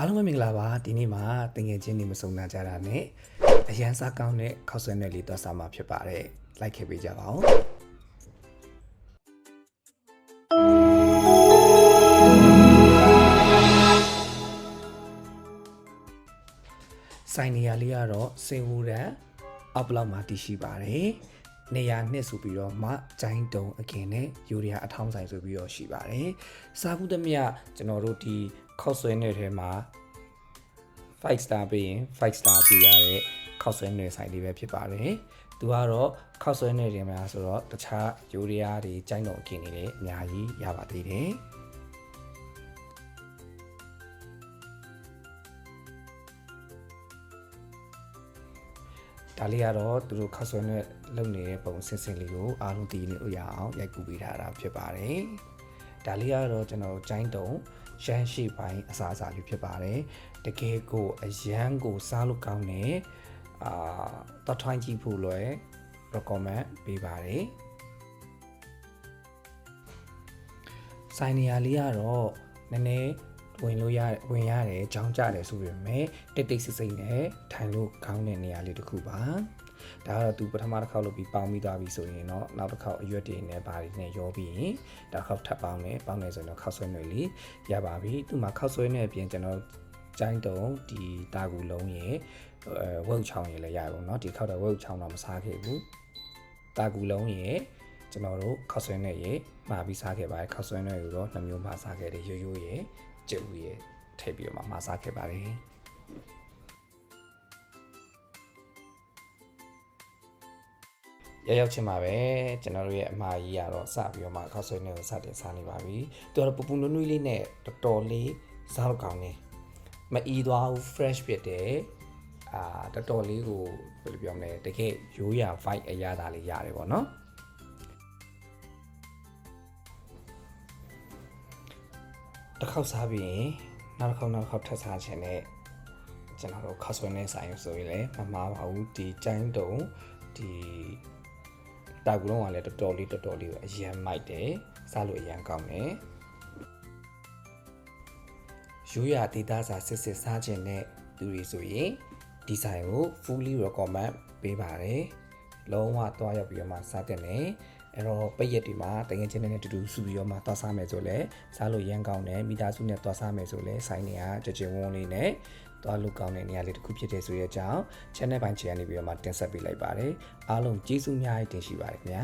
အားလုံးပဲမင်္ဂလာပါဒီနေ့မှာတငယ်ချင်းတွေမစုံနာကြတာနဲ့အရန်စားကောင်းတဲ့ခောက်ဆွဲနယ်လေးတော့စားမှာဖြစ်ပါတယ်လိုက်ခဲ့ပေးကြပါဦးဆိုင်နေရာလေးကတော့စင်ဝူရန်အောက်ဘလောက်မှာတည်ရှိပါတယ်နေရာနှစ်ဆိုပြီးတော့မှဂျိုင်းတုံအခင်နဲ့ယူရီးယားအထောင်းဆိုင်ဆိုပြီးတော့ရှိပါတယ်စားဘူးသမျှကျွန်တော်တို့ဒီ ခောက်ဆွဲနယ်ထဲမှာ5 star ပေးရင်5 star ပေးရတဲ့ခောက်ဆွဲနယ်ဆိုင်လေးပဲဖြစ်ပါတယ်။သူကတော့ခောက်ဆွဲနယ်တွေမှာဆိုတော့တခြားယူရီးယားတွေကျိုင်းတော်အကင်တွေလည်းအများကြီးရပါသေးတယ်။ဒါလေးကတော့သူတို့ခောက်ဆွဲနဲ့လုပ်နေတဲ့ပုံစင်စင်လေးကိုအားလုံးတည်နေလို့ရအောင်ရိုက်ကူပေးထားတာဖြစ်ပါတယ်။ ဒါလေးကတော့ကျွန်တော်ကျိုင်းတုံရမ်းရှိပိုင်းအစားအစာလေးဖြစ်ပါတယ်။တကယ်ကိုအရန်ကိုစားလို့ကောင်းတယ်။အာတော့ထိုင်းကြည့်ဖို့လွယ် recommend ပေးပါတယ်။ဆိုင်နေရာလေးကတော့နည်းနည်းဝင်လို့ရဝင်ရတယ်ကြောင်းကြတယ်ဆိုပေမဲ့တိတ်တိတ်ဆိတ်ဆိတ်နဲ့ထိုင်လို့ကောင်းတဲ့နေရာလေးတစ်ခုပါ ဒါကတော့သူပထမတစ်ခေါက်လုပ်ပြီးပေါင်းပြီးသွားပြီဆိုရင်တော့နောက်တစ်ခေါက်အရွက်တွေနဲ့ဘာတွေနဲ့ရောပြီးရင်တစ်ခေါက်ထပ်ပေါင်းတယ်ပေါင်းတယ်ဆိုရင်တော့ခောက်ဆွဲနယ်လေးရပါပြီသူမှာခောက်ဆွဲနယ်အပြင်ကျွန်တော်ကျိုင်းတုံဒီတာကူလုံးရဲ့အဲဝုတ်ချောင်းရဲ့လည်းရပါတော့เนาะဒီခောက်တော့ဝုတ်ချောင်းတော့မစားခဲ့ဘူးတာကူလုံးရဲ့ကျွန်တော်တို့ခောက်ဆွဲနယ်ရဲ့မှာပြီးစားခဲ့ပါတယ်ခောက်ဆွဲနယ်ကိုတော့နှမျိုးမှာစားခဲ့တယ်ရိုးရိုးရဲ့ကျုပ်ရဲ့ထည့်ပြီးတော့မှမှာစားခဲ့ပါတယ် ရရောက်ချင်းပါပဲကျွန်တော်တို့ရဲ့အမှားကြီးကတော့စပြီးတော့မှခောက်ဆွဲနယ်ကိုစတင်စားနေပါပြီသူကတော့ပူပူနွနွလေးနဲ့တော်တော်လေးစားလို့ကောင်းတယ်မအီသွားဘူး fresh ဖြစ်တယ်အာတော်တော်လေးကိုဘယ်လိုပြောမလဲတကယ်ရိုးရာ vibe အရာသားလေးရတယ်ပေါ့နော်တစ်ခေါက်စားပြီးရင်နောက်တစ်ခေါက်နောက်တစ်ခေါက်ထပ်စားခြင်းနဲ့ကျွန်တော်တို့ခောက်ဆွဲနေဆိုင်ဆိုရင်လည်းမမှားပါဘူးဒီကျိုင်းတုံဒီ တာကူလုံးကလည်းတော်တော်လေးတော်တော်လေးကိုအရန်မိုက်တယ်စားလို့အရန်ကောင်းတယ်ရိုးရာဒေတာစာစစ်စစ်စားခြင်းနဲ့သူတွေဆိုရင်ဒီဆိုင်ကို fully recommend ပေးပါတယ်လုံးဝတွားရောက်ပြီးတော့မှစားတဲ့နယ်အဲ့တော့ပိတ်ရက်တွေမှာတငယ်ချင်းတွေနဲ့တူတူစုပြီးတော့မှသွားစားမယ်ဆိုလဲစားလို့ရမ်းကောင်းတယ်မိသားစုနဲ့သွားစားမယ်ဆိုလဲဆိုင်တွေကကြကြဝန်းလေးနဲ့သွားလို့ကောင်းတဲ့နေရာလေးတစ်ခုဖြစ်တဲ့ဆိုတဲ့အကြောင်း channel ပိုင်းချန်နေပြီးတော့မှတင်ဆက်ပေးလိုက်ပါတယ်အားလုံးကျေးဇူးများတင်ရှိပါတယ်ခင်ဗျာ